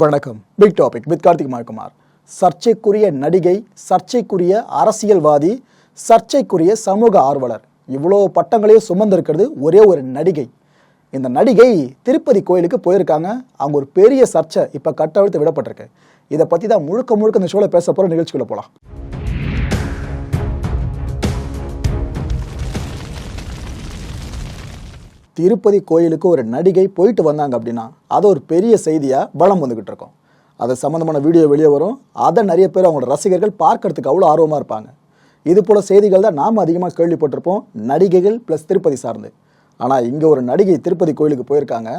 வணக்கம். Big topic with Karthik Mayakumar சர்ச்சைக்குரிய நடிகை சர்ச்சைக்குரிய அரசியல்வாதி சர்ச்சைக்குரிய சமூக ஆர்வலர். இவ்வளோ பட்டங்களையும் சுமந்திருக்கிறது ஒரே ஒரு நடிகை. இந்த நடிகை திருப்பதி கோயிலுக்கு போயிருக்காங்க. அவங்க ஒரு பெரிய சர்ச்சை இப்போ கட்டவிழ்த்து விடப்பட்டிருக்கு. இதை பற்றி தான் முழுக்க முழுக்க இந்த ஷோவில் பேச போகிற நிகழ்ச்சிக்குள்ளே போகலாம் திருப்பதி கோயிலுக்கு ஒரு நடிகை போயிட்டு வந்தாங்க அப்படின்னா அது ஒரு பெரிய செய்தியாக பலம் வந்துக்கிட்டு இருக்கோம். அது சம்மந்தமான வீடியோ வெளியே வரும். அதை நிறைய பேர் அவங்களோட ரசிகர்கள் பார்க்கறதுக்கு அவ்வளோ ஆர்வமாக இருப்பாங்க. இது போல் செய்திகள் தான் நாம் அதிகமாக கேள்விப்பட்டிருப்போம் நடிகைகள் ப்ளஸ் திருப்பதி சார்ந்து. ஆனால் இங்கே ஒரு நடிகை திருப்பதி கோயிலுக்கு போயிருக்காங்க.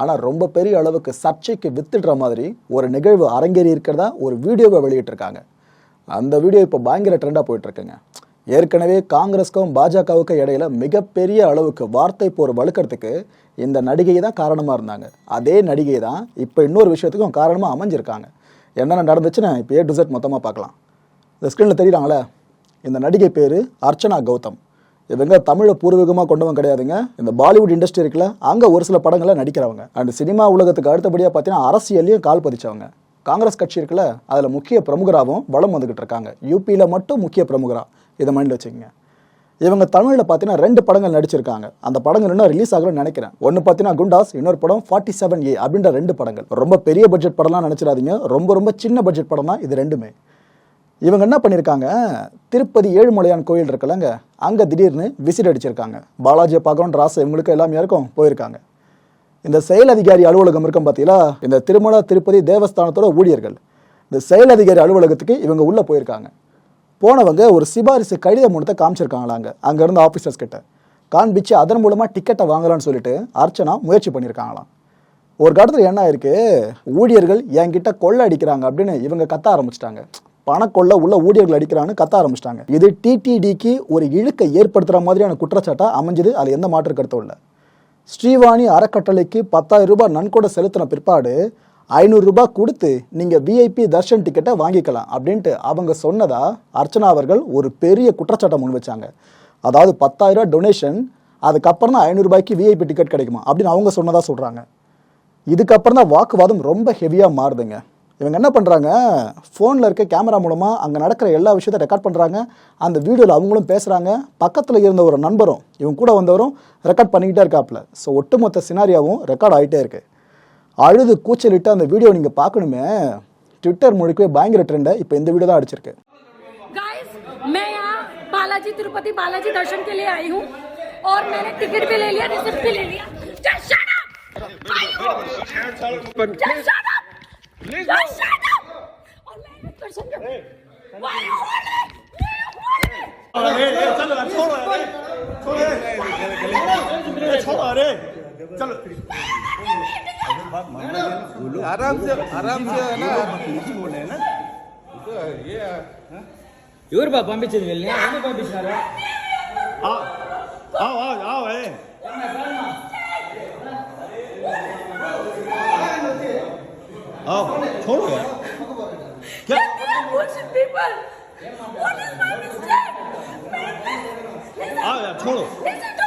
ஆனால் ரொம்ப பெரிய அளவுக்கு சர்ச்சைக்கு வித்துடுற மாதிரி ஒரு நிகழ்வு அரங்கேறி இருக்கிறதா ஒரு வீடியோவை வெளியிட்டிருக்காங்க. அந்த வீடியோ இப்போ பயங்கர ட்ரெண்டாக போயிட்டுருக்குங்க. ஏற்கனவே காங்கிரஸ்க்கும் பாஜகவுக்கும் இடையில மிகப்பெரிய அளவுக்கு வார்த்தை போர் வலுக்கிறதுக்கு இந்த நடிகை தான் காரணமாக இருந்தாங்க. அதே நடிகை தான் இப்போ இன்னொரு விஷயத்துக்கும் காரணமாக அமைஞ்சிருக்காங்க. என்னென்ன நடந்துச்சுன்னு இப்போ ஏ டு மொத்தமாக பார்க்கலாம். இந்த ஸ்க்ரீனில் தெரியுறாங்களே இந்த நடிகை பேர் அர்ச்சனா கௌதம். இவங்க தமிழை பூர்வீகமாக கொண்டவங்க கிடையாதுங்க. இந்த பாலிவுட் இண்டஸ்ட்ரி இருக்குல்ல அங்கே ஒரு சில படங்களை நடிக்கிறவங்க. அண்ட் சினிமா உலகத்துக்கு அடுத்தபடியாக பார்த்தீங்கன்னா அரசியல்லையும் கால் பதிச்சவங்க. காங்கிரஸ் கட்சி இருக்குல்ல அதில் முக்கிய பிரமுகராகவும் வளம் வந்துக்கிட்டு இருக்காங்க. யூபியில் மட்டும் முக்கிய பிரமுகராக இதை மைண்டில் வச்சுக்கோங்க. இவங்க தமிழில் பார்த்தீங்கன்னா ரெண்டு படங்கள் நடிச்சிருக்காங்க. அந்த படங்கள் இன்னும் ரிலீஸ் ஆகணும்னு நினைக்கிறேன். ஒன்று பார்த்தீங்கன்னா குண்டாஸ் இன்னொரு படம் ஃபார்ட்டி செவன் ஏ அப்படின்ற ரெண்டு படங்கள். ரொம்ப பெரிய பட்ஜெட் படம்லாம் நினச்சிடாதீங்க. ரொம்ப ரொம்ப சின்ன பட்ஜெட் படம் தான் இது ரெண்டுமே. இவங்க என்ன பண்ணியிருக்காங்க திருப்பதி ஏழுமலையான் கோயில் இருக்குல்லங்க அங்கே திடீர்னு விசிட் அடிச்சிருக்காங்க. பாலாஜியை பார்க்கணுன்ற ஆசை இவங்களுக்கு எல்லாமே இருக்கும் போயிருக்காங்க. இந்த செயல் அதிகாரி அலுவலகம் இருக்கும் பார்த்தீங்களா இந்த திருமலா திருப்பதி தேவஸ்தானத்தோட ஊழியர்கள். இந்த செயல் அதிகாரி அலுவலகத்துக்கு இவங்க உள்ளே போயிருக்காங்க. போனவங்க ஒரு சிபாரிசு கடித மூலத்தை காமிச்சிருக்காங்களாங்க. அங்கே இருந்த ஆஃபீஸர்ஸ் கிட்ட. காண்பிச்சு அதன் மூலமாக டிக்கெட்டை வாங்கலாம்னு சொல்லிட்டு அர்ச்சனா முயற்சி பண்ணியிருக்காங்களாம் ஒரு காலத்தில் என்ன ஆயிருக்கு? ஊழியர்கள் என்கிட்ட கொள்ளை அடிக்கிறாங்க அப்படின்னு இவங்க கத்த ஆரம்பிச்சிட்டாங்க. பணக்கொள்ள உள்ள ஊழியர்கள் அடிக்கிறான்னு கத்த ஆரம்பிச்சிட்டாங்க. இது டிடிடிக்கு ஒரு இழுக்கை ஏற்படுத்துகிற மாதிரியான குற்றச்சாட்டாக அமைஞ்சது. அது எந்த மாற்று கருத்தும் இல்லை. ஸ்ரீவாணி அறக்கட்டளைக்கு பத்தாயிரம் ரூபாய் நன்கொடை செலுத்தின பிற்பாடு ஐநூறு ரூபாய் கொடுத்து நீங்கள் விஐபி தர்ஷன் டிக்கெட்டை வாங்கிக்கலாம் அப்படின்ட்டு அவங்க சொன்னதா அர்ச்சனா அவர்கள் ஒரு பெரிய குற்றச்சாட்டை முன் வச்சாங்க. அதாவது பத்தாயிரம் ரூபாய் டொனேஷன் அதுக்கப்புறம் தான் ஐநூறு ரூபாய்க்கு விஐபி டிக்கெட் கிடைக்குமா அப்படின்னு அவங்க சொன்னதா சொல்கிறாங்க இதுக்கப்புறம் தான் வாக்குவாதம் ரொம்ப ஹெவியாக மாறுதுங்க. இவங்க என்ன பண்ணுறாங்க ஃபோனில் இருக்க கேமரா மூலமாக அங்கே நடக்கிற எல்லா விஷயத்த ரெக்கார்ட் பண்ணுறாங்க அந்த வீடியோவில் அவங்களும் பேசுகிறாங்க பக்கத்தில் இருந்த ஒரு நண்பரும் இவங்க கூட வந்தவரும் ரெக்கார்ட் பண்ணிக்கிட்டே இருக்காப்புல ஸோ ஒட்டுமொத்த சினாரியாவும் ரெக்கார்ட் ஆகிட்டே இருக்கு அழுது கூச்சலிட்டு அந்த வீடியோ நீங்கள் பார்க்கணுமே ட்விட்டர் முழுக்கவே பயங்கர ட்ரெண்டை இப்போ இந்த வீடியோ தான் அடிச்சிருக்கு गाइस मैं यहाँ बालाजी तिरुपति बालाजी दर्शन के लिए आई हूँ और मैंने टिकट भी ले लिया रिसिप्ट भी ले लिया Just shut up! Just shut up! Just shut up! और मैंने दर्शन किया। Why you holding? Why you holding? आराम से आराम से है ना ఎవరు బాబు పంపించేది వెళ్ళి ఎందుకు పంపించినారు आओ आओ आओ आओ है आओ छोड़ो यार क्या? आओ यार छोड़ो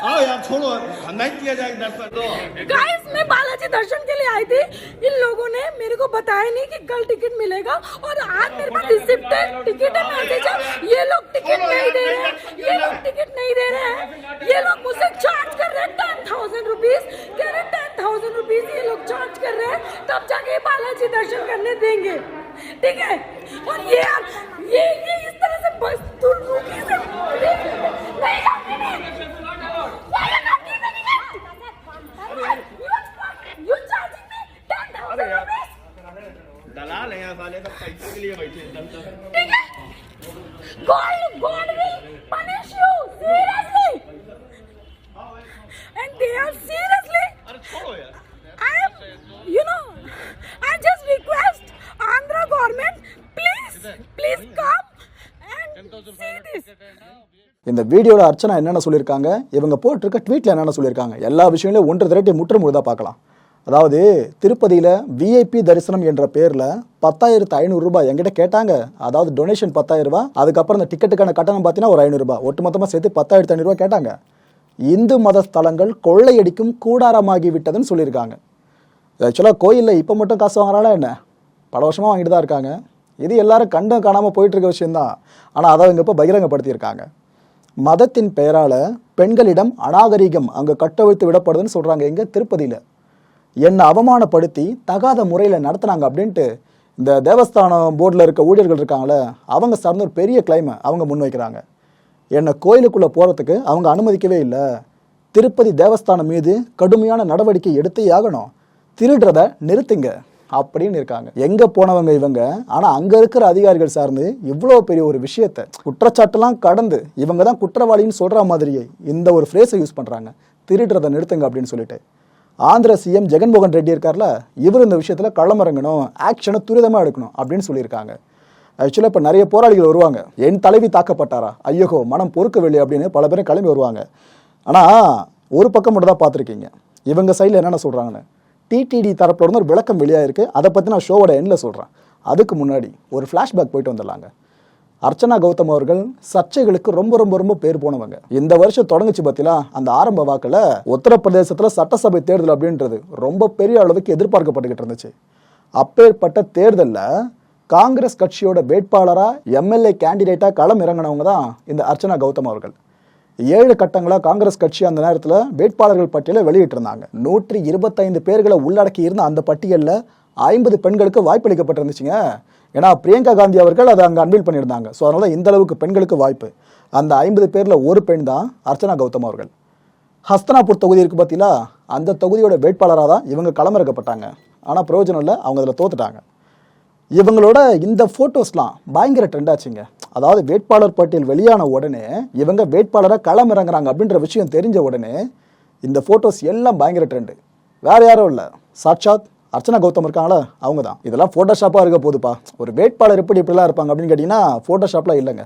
आओ यार छोड़ो नहीं किया जाएगा दर्शन तो गाइस मैं बालाजी दर्शन के लिए आई थी। इन लोगों ने मेरे को बताया नहीं कि कल टिकट मिलेगा और आज मेरे पास रिसिप्ट है टिकट है। ठीक है? God, God will punish you seriously, and they are seriously. अरे छोड़ो यार I am, you know, I just request Andhra government, please, please come and see this. இந்த வீடியோவில் அர்ச்சனா என்னென்ன சொல்லியிருக்காங்க இவங்க போட்டிருக்க ட்வீட்டில் என்னென்ன சொல்லியிருக்காங்க எல்லா விஷயங்களையும் ஒன்று திரட்டி முற்று முழுதாக பார்க்கலாம் அதாவது திருப்பதியில் விஐபி தரிசனம் என்ற பேரில் பத்தாயிரத்து ஐநூறு ரூபாய் கேட்டாங்க. அதாவது டொனேஷன் பத்தாயிரம் ரூபாய் அதுக்கப்புறம் இந்த டிக்கெட்டுக்கான கட்டணம் பார்த்தீங்கன்னா ஒரு ஐநூறு ஒட்டுமொத்தமாக சேர்த்து பத்தாயிரத்து ஐநூறுரூவா கேட்டாங்க. இந்து மத ஸ்தலங்கள் கொள்ளையடிக்கும் கூடாரமாகி விட்டதுன்னு சொல்லியிருக்காங்க. ஆக்சுவலாக கோயிலில் இப்போ மட்டும் காசு வாங்குறாங்களா என்ன? பல வருஷமாக வாங்கிட்டு தான் இருக்காங்க. இது எல்லாரும் கண்டும் காணாமல் போயிட்டு விஷயந்தான் ஆனால் அதை அவங்க இப்போ பகிரங்கப்படுத்தியிருக்காங்க. மதத்தின் பெயரால் பெண்களிடம் அநாகரிகம் அங்கே கட்டவிழ்த்து விடப்படுதுன்னு சொல்கிறாங்க எங்கே திருப்பதியில். என்னை அவமானப்படுத்தி தகாத முறையில் நடத்துனாங்க அப்படின்ட்டு இந்த தேவஸ்தானம் போர்டில் இருக்க ஊழியர்கள் இருக்காங்களே அவங்க சார்ந்த ஒரு பெரிய கிளைமை அவங்க முன்வைக்கிறாங்க. என்னை கோயிலுக்குள்ளே போகிறதுக்கு அவங்க அனுமதிக்கவே இல்லை. திருப்பதி தேவஸ்தானம் மீது கடுமையான நடவடிக்கை எடுத்தே ஆகணும். திருடுறத நிறுத்துங்க அப்படின்னு இருக்காங்க. எங்கே போனவங்க இவங்க? ஆனால் அங்கே இருக்கிற அதிகாரிகள் சார்ந்து இவ்வளோ பெரிய ஒரு விஷயத்தை குற்றச்சாட்டுலாம் கடந்து இவங்க தான் குற்றவாளின்னு சொல்கிற மாதிரியே இந்த ஒரு ஃப்ரேஸை யூஸ் பண்ணுறாங்க திருடுறதை நிறுத்துங்க அப்படின்னு சொல்லிட்டு. ஆந்திர சிஎம் ஜெகன்மோகன் ரெட்டி இருக்கார்ல இவர் இந்த விஷயத்தில் களமிறங்கணும் ஆக்ஷனை துரிதமாக எடுக்கணும் அப்படின்னு சொல்லியிருக்காங்க. ஆக்சுவலாக இப்போ நிறைய போராளிகள் வருவாங்க. என் தலைவி தாக்கப்பட்டாரா? ஐயோ மனம் பொறுக்கவில்லை அப்படின்னு பல பேரும் கிளம்பி வருவாங்க. ஆனால் ஒரு பக்கம் மட்டும் தான் பார்த்துருக்கீங்க. இவங்க சைடில் என்னென்ன சொல்கிறாங்கன்னு டிடிடி தரப்பில் இருந்து ஒரு விளக்கம் வெளியாயிருக்கு. அதை பற்றி நான் ஷோவோட எண்ணில் சொல்கிறேன் அதுக்கு முன்னாடி ஒரு ஃப்ளாஷ்பேக் போயிட்டு வந்துடலாங்க. அர்ச்சனா கௌதம் அவர்கள் சர்ச்சைகளுக்கு ரொம்ப ரொம்ப ரொம்ப பேர் போனவங்க. இந்த வருஷம் தொடங்குச்சு பார்த்தீங்களா அந்த ஆரம்ப வாக்கில் உத்தரப்பிரதேசத்தில் சட்டசபை தேர்தல் அப்படின்றது ரொம்ப பெரிய அளவுக்கு எதிர்பார்க்கப்பட்டுக்கிட்டு இருந்துச்சு. அப்பேற்பட்ட தேர்தலில் காங்கிரஸ் கட்சியோட வேட்பாளராக எம்எல்ஏ கேண்டிடேட்டாக களம் இறங்கினவங்க தான் இந்த அர்ச்சனா கௌதம் அவர்கள். ஏழு கட்டங்களா காங்கிரஸ் கட்சி அந்த நேரத்தில் வேட்பாளர்கள் பட்டியலை வெளியிட்டிருந்தாங்க. நூற்றி இருபத்தைந்து பேர்களை உள்ளடக்கி இருந்த அந்த பட்டியலில் ஐம்பது பெண்களுக்கு வாய்ப்பளிக்கப்பட்டிருந்துச்சுங்க. ஏன்னா பிரியங்கா காந்தி அவர்கள் அதை அங்கே அன்வீல் பண்ணியிருந்தாங்க. ஸோ அதனால இந்த அளவுக்கு பெண்களுக்கு வாய்ப்பு. அந்த ஐம்பது பேரில் ஒரு பெண் தான் அர்ச்சனா கௌதம் அவர்கள். ஹஸ்தனாபூர் தொகுதி இருக்கு பார்த்தீங்களா அந்த தொகுதியோட வேட்பாளராக தான் இவங்க களமிறக்கப்பட்டாங்க. ஆனால் பிரயோஜனம் இல்லை அவங்க அதில் தோத்துட்டாங்க. இவங்களோட இந்த ஃபோட்டோஸ்லாம் பயங்கர ட்ரெண்ட் ஆச்சுங்க. அதாவது வேட்பாளர் பட்டியல் வெளியான உடனே இவங்க வேட்பாளராக களம் இறங்குறாங்க அப்படின்ற விஷயம் தெரிஞ்ச உடனே இந்த ஃபோட்டோஸ் எல்லாம் பயங்கர ட்ரெண்டு வேறு யாரும் இல்லை. சாட்சாத் அர்ச்சனா கௌதம் இருக்காங்களா அவங்க தான் இதெல்லாம் ஃபோட்டோஷாப்பாக இருக்க போதுப்பா ஒரு வேட்பாளர் எப்படி இப்படிலாம் இருப்பாங்க அப்படின்னு கேட்டிங்கன்னா ஃபோட்டோஷாப்லாம் இல்லைங்க.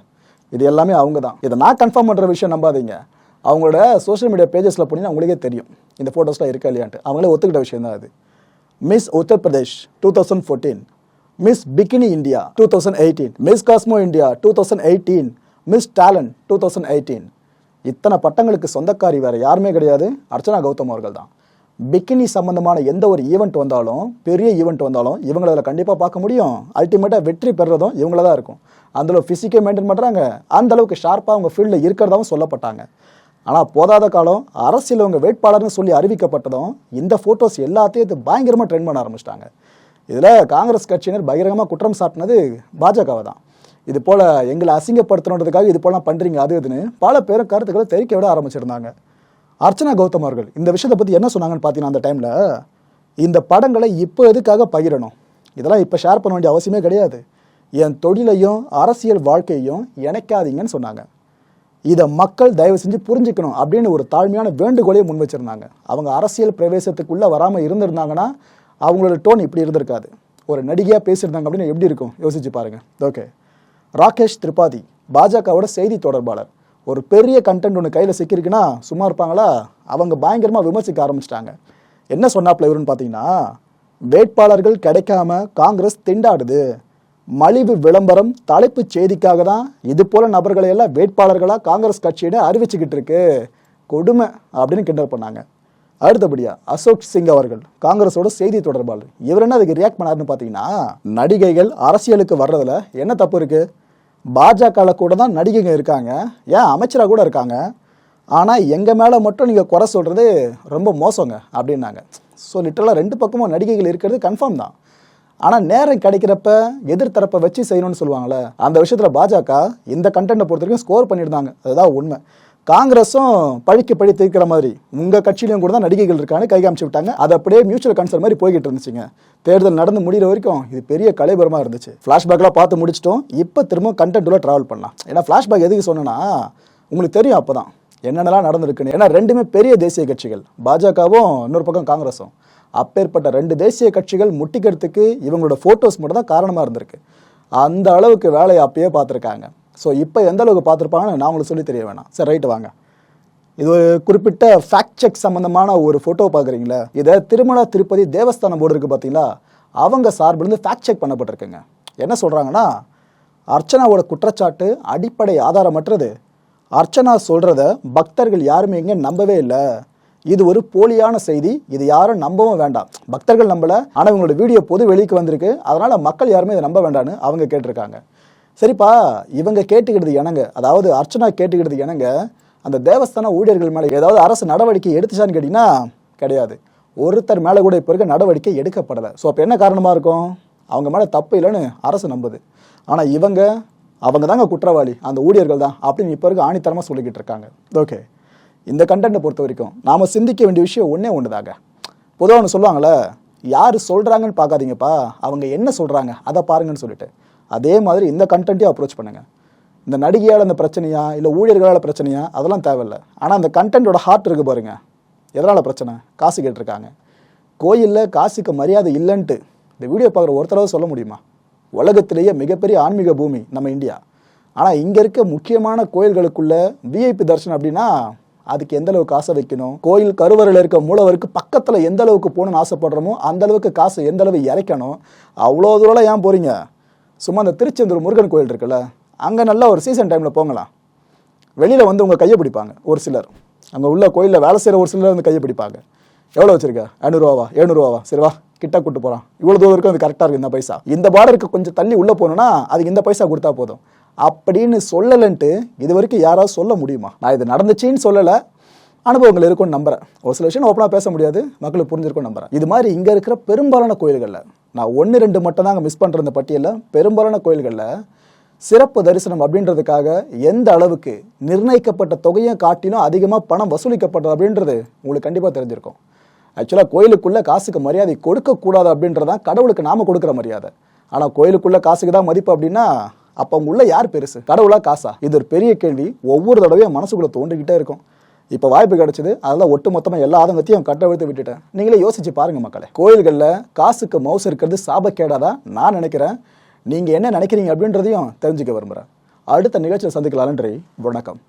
இது எல்லாமே அவங்க தான் இதை நான் கன்ஃபார்ம் பண்ணுற விஷயம் நம்பாதீங்க. அவங்களோட சோஷியல் மீடியா பேஜஸில் போனீங்கன்னா உங்களுக்கே தெரியும். இந்த ஃபோட்டோஸ்லாம் இருக்கா இல்லையான்ட்டு. அவங்களே ஒத்துக்கிட்ட விஷயம் தான் அது Miss Uttar Pradesh two thousand fourteen Miss bikini India two thousand eighteen Miss Cosmo India two thousand eighteen Miss talent two thousand eighteen இத்தனை பட்டங்களுக்கு சொந்தக்காரி வேறு யாருமே கிடையாது. அர்ச்சனா கௌதம் அவர்கள் தான் பிக்கினி சம்பந்தமான எந்த ஒரு ஈவெண்ட் வந்தாலும் பெரிய ஈவெண்ட் வந்தாலும் இவங்களை அதில் கண்டிப்பாக பார்க்க முடியும். அல்டிமேட்டாக வெற்றி பெறுறதும் இவங்கள தான் இருக்கும். அந்தளவு ஃபிசிக்கை மெயின்டைன் பண்ணுறாங்க அந்த அளவுக்கு ஷார்ப்பாக அவங்க ஃபீல்டில் இருக்கிறதாவும் சொல்லப்பட்டாங்க. ஆனால் போதாத காலம் அரசியல் அவங்க வேட்பாளர்னு சொல்லி அறிவிக்கப்பட்டதும் இந்த ஃபோட்டோஸ் எல்லாத்தையும் இது பயங்கரமாக ட்ரெண்ட் பண்ண ஆரம்பிச்சிட்டாங்க. இதில் காங்கிரஸ் கட்சியினர் பகிரங்கமாக குற்றம் சாட்டினது பாஜகவை தான். இது போல் எங்களை அசிங்கப்படுத்தணுன்றதுக்காக இது போலாம் பண்ணுறீங்க அது இதுன்னு பல பேரும் கருத்துக்களை தெரிவிக்க விட ஆரம்பிச்சிருந்தாங்க. அர்ச்சனா கௌதம் அவர்கள் இந்த விஷயத்தை பற்றி என்ன சொன்னாங்கன்னு பார்த்தீங்கன்னா அந்த டைமில் இந்த படங்களை இப்போ எதுக்காக பகிரணும்? இதெல்லாம் இப்போ ஷேர் பண்ண வேண்டிய அவசியமே கிடையாது. என் தொழிலையும் அரசியல் வாழ்க்கையையும் இணைக்காதீங்கன்னு சொன்னாங்க. இதை மக்கள் தயவு செஞ்சு புரிஞ்சுக்கணும் அப்படின்னு ஒரு தாழ்மையான வேண்டுகோளையும் முன் வச்சுருந்தாங்க. அவங்க அரசியல் பிரவேசத்துக்குள்ளே வராமல் இருந்திருந்தாங்கன்னா அவங்களோட டோன் இப்படி இருந்திருக்காது. ஒரு நடிகையாக பேசியிருந்தாங்க அப்படின்னு எப்படி இருக்கும்? யோசிச்சு பாருங்கள் ஓகே ராகேஷ் திரிபாதி பாஜகவோட செய்தி தொடர்பாளர். ஒரு பெரிய கண்டென்ட் ஒன்று கையில் சிக்கிருக்குன்னா சும்மா இருப்பாங்களா? அவங்க பயங்கரமாக விமர்சிக்க ஆரம்பிச்சிட்டாங்க. என்ன சொன்னாப்ல இவருன்னு பார்த்தீங்கன்னா வேட்பாளர்கள் கிடைக்காம காங்கிரஸ் திண்டாடுது. மலிவு விளம்பரம் தலைப்புச் செய்திக்காக தான் இது போல நபர்களை எல்லாம் வேட்பாளர்களாக காங்கிரஸ் கட்சியிட அறிவிச்சுக்கிட்டு இருக்கு. கொடுமை அப்படின்னு கிண்டல் பண்ணாங்க. அடுத்தபடியா அசோக் சிங் அவர்கள் காங்கிரஸோட செய்தி தொடர்பாளர். இவர் என்ன அதுக்கு ரியாக்ட் பண்ணாருன்னு பார்த்தீங்கன்னா நடிகைகள் அரசியலுக்கு வர்றதுல என்ன தப்பு இருக்குது பாஜகவில் கூட தான் நடிகைங்க இருக்காங்க. ஏன்? அமைச்சராக கூட இருக்காங்க. ஆனால் எங்கள் மேலே மட்டும் நீங்கள் குறை சொல்கிறது ரொம்ப மோசங்க அப்படின்னாங்க. ஸோ லிட்டரலாக ரெண்டு பக்கமும் நடிகைகள் இருக்கிறது கன்ஃபார்ம் தான். ஆனால் நேரம் கிடைக்கிறப்ப எதிர்த்தரப்பை வச்சு செய்யணும்னு சொல்லுவாங்கள்ல அந்த விஷயத்தில் பாஜக இந்த கண்டென்ட்டை பொறுத்த வரைக்கும் ஸ்கோர் பண்ணியிருந்தாங்க. அதுதான் உண்மை. காங்கிரஸும் பழிக்கு பழி தீர்க்கிற மாதிரி உங்கள் கட்சியிலையும் கூட தான் நடிகைகள் இருக்கான்னு கை காமிச்சு விட்டாங்க. அது அப்படியே மியூச்சுவல் கன்சர்ன் மாதிரி போய்கிட்டு இருந்துச்சுங்க. தேர்தல் நடந்து முடிகிற வரைக்கும் இது பெரிய கலைபரமாக இருந்துச்சு. ஃப்ளாஷ்பேக்லாம் பார்த்து முடிச்சிட்டோம். இப்போ திரும்ப கண்டென்ட் ட்ராவல் பண்ணலாம். ஏன்னா ஃப்ளாஷ்பேக் எதுக்கு சொன்னேன்னா உங்களுக்கு தெரியும் அப்போ தான் என்னென்னலாம் நடந்திருக்குன்னு. ஏன்னா ரெண்டுமே பெரிய தேசிய கட்சிகள். பாஜகவும் இன்னொரு பக்கம் காங்கிரஸும். அப்பேற்பட்ட ரெண்டு தேசிய கட்சிகள் முட்டிக்கிறதுக்கு இவங்களோட ஃபோட்டோஸ் மட்டும் தான் காரணமாக இருந்திருக்கு. அந்த அளவுக்கு வேலையை அப்பயே பார்த்துருக்காங்க. ஸோ இப்போ எந்த அளவுக்கு பார்த்துருப்பாங்கன்னு நான் உங்களுக்கு சொல்லி தெரிய வேணாம். சரி ரைட்டு வாங்க. இது ஒரு குறிப்பிட்ட ஃபேக்ட் செக் சம்மந்தமான ஒரு ஃபோட்டோ பார்க்குறீங்களா? இதை திருமலா திருப்பதி தேவஸ்தானம் போர்டு இருக்குது பார்த்தீங்களா? அவங்க சார்பிலிருந்து ஃபேக்ட் செக் பண்ணப்பட்டிருக்குங்க. என்ன சொல்கிறாங்கன்னா அர்ச்சனாவோட குற்றச்சாட்டு அடிப்படை ஆதாரமற்றது. அர்ச்சனா சொல்கிறத பக்தர்கள் யாருமே இங்கே நம்பவே இல்லை. இது ஒரு போலியான செய்தி. இது யாரும் நம்பவும் வேண்டாம். பக்தர்கள் நம்பலை. ஆனால் இவங்களோட வீடியோ பொது வெளிக்கு வந்திருக்கு. அதனால் மக்கள் யாருமே இதை நம்ப வேண்டாம்னு அவங்க கேட்டிருக்காங்க. சரிப்பா இவங்க கேட்டுக்கிட்டது எனங்க அதாவது அர்ச்சனா கேட்டுக்கிட்டது எனங்க அந்த தேவஸ்தான ஊழியர்கள் மேலே ஏதாவது அரசு நடவடிக்கை எடுத்துச்சான்னு கேட்டிங்கன்னா கிடையாது. ஒருத்தர் மேலே கூட இப்போ இருக்க நடவடிக்கை எடுக்கப்படலை. ஸோ அப்போ என்ன காரணமாக இருக்கும்? அவங்க மேலே தப்பு இல்லைன்னு அரசு நம்புது. ஆனால் இவங்க அவங்க தாங்க குற்றவாளி. அந்த ஊழியர்கள் தான் அப்படின்னு இப்போ இருக்க ஆணித்தரமாக சொல்லிக்கிட்டு இருக்காங்க. ஓகே இந்த கண்டென்ட்டை பொறுத்த வரைக்கும் நாம் சிந்திக்க வேண்டிய விஷயம் ஒன்றே ஒன்று தாங்க பொதுவாக ஒன்று சொல்லுவாங்களே யார் சொல்கிறாங்கன்னு பார்க்காதீங்கப்பா. அவங்க என்ன சொல்கிறாங்க அதை பாருங்கன்னு சொல்லிட்டு. அதே மாதிரி இந்த கண்டென்ட்டையும் அப்ரோச் பண்ணுங்கள் இந்த நடிகையால் அந்த பிரச்சனையா இல்லை ஊழியர்களால் பிரச்சனையா அதெல்லாம் தேவையில்ல. ஆனால் அந்த கண்டென்ட்டோட ஹார்ட் இருக்கு பாருங்க. எதனால் பிரச்சனை? காசு கேட்டிருக்காங்க. கோயிலில் காசுக்கு மரியாதை இல்லைன்ட்டு இந்த வீடியோ பார்க்குற ஒருத்தராவது சொல்ல முடியுமா? உலகத்திலேயே மிகப்பெரிய ஆன்மீக பூமி நம்ம இந்தியா. ஆனால் இங்கே இருக்க முக்கியமான கோயில்களுக்குள்ளே விஐபி தரிசனம் அப்படின்னா அதுக்கு எந்த அளவுக்கு வைக்கணும்? கோயில் கருவறையில் இருக்க மூலவருக்கு பக்கத்தில் எந்த அளவுக்கு போகணும்னு ஆசைப்படுறோமோ அந்த அளவுக்கு காசை எந்த அளவு இறைக்கணும்? அவ்வளோ தூரம் ஏன் போகிறீங்க சும்மா அந்த திருச்செந்தூர் முருகன் கோயில் இருக்குல்ல அங்கே நல்லா ஒரு சீசன் டைமில் போங்களாம் வெளியில் வந்து உங்கள் கையை பிடிப்பாங்க ஒரு சிலர். அங்கே உள்ள கோயிலில் வேலை செய்கிற ஒரு சிலர் வந்து கையை பிடிப்பாங்க. எவ்வளோ வச்சிருக்க? ஐநூறுரூவாவா எழுநூறுவாவா? சரிவா கிட்ட கூட்டு போகிறான் இவ்வளோ தூரம் இருக்கும் அது கரெக்டாக இருக்குது இந்த பைசா. இந்த பார்டருக்கு கொஞ்சம் தள்ளி உள்ளே போகணுன்னா அதுக்கு இந்த பைசா கொடுத்தா போதும். அப்படின்னு சொல்லலைன்ட்டு இது வரைக்கும் யாராவது சொல்ல முடியுமா? நான் இது நடந்துச்சுன்னு சொல்லலை அனுபவங்கள் இருக்கும்னு நம்புறேன். ஒரு சில விஷயம் ஓப்பனாக பேச முடியாது மக்களுக்கு புரிஞ்சிருக்கும் நம்புறேன். இது மாதிரி இங்கே இருக்கிற பெரும்பாலான கோயில்களில் நான் ஒன்று ரெண்டு மட்டும் அங்கே மிஸ் பண்ணுற இந்த பட்டியலில். பெரும்பாலான கோயில்களில் சிறப்பு தரிசனம் அப்படின்றதுக்காக எந்த அளவுக்கு நிர்ணயிக்கப்பட்ட தொகையை காட்டிலும் அதிகமாக பணம் வசூலிக்கப்பட்டது அப்படின்றது உங்களுக்கு கண்டிப்பாக தெரிஞ்சிருக்கும். ஆக்சுவலாக கோயிலுக்குள்ளே காசுக்கு மரியாதை கொடுக்கக்கூடாது அப்படின்றதான் கடவுளுக்கு நாம கொடுக்குற மரியாதை. ஆனால் கோயிலுக்குள்ளே காசுக்கு தான் மதிப்பு அப்படின்னா அப்போ உங்க உள்ள யார் பெருசு? கடவுளா காசா? இது ஒரு பெரிய கேள்வி. ஒவ்வொரு தடவையும் மனசுக்குள்ளே தோண்டிக்கிட்டே இருக்கும். இப்போ வாய்ப்பு கிடைச்சது அதெல்லாம் ஒட்டு மொத்தமாக எல்லா ஆதங்கத்தையும் கட்ட விழுத்து விட்டுட்டேன். நீங்களே யோசிச்சு பாருங்க மக்களே. கோயில்களில் காசுக்கு மவுசு இருக்கிறது சாபக்கேடாதான் நான் நினைக்கிறேன். நீங்கள் என்ன நினைக்கிறீங்க அப்படின்றதையும் தெரிஞ்சுக்க விரும்புகிறேன் அடுத்த நிகழ்ச்சியில் சந்திக்கலாம் நன்றி வணக்கம்.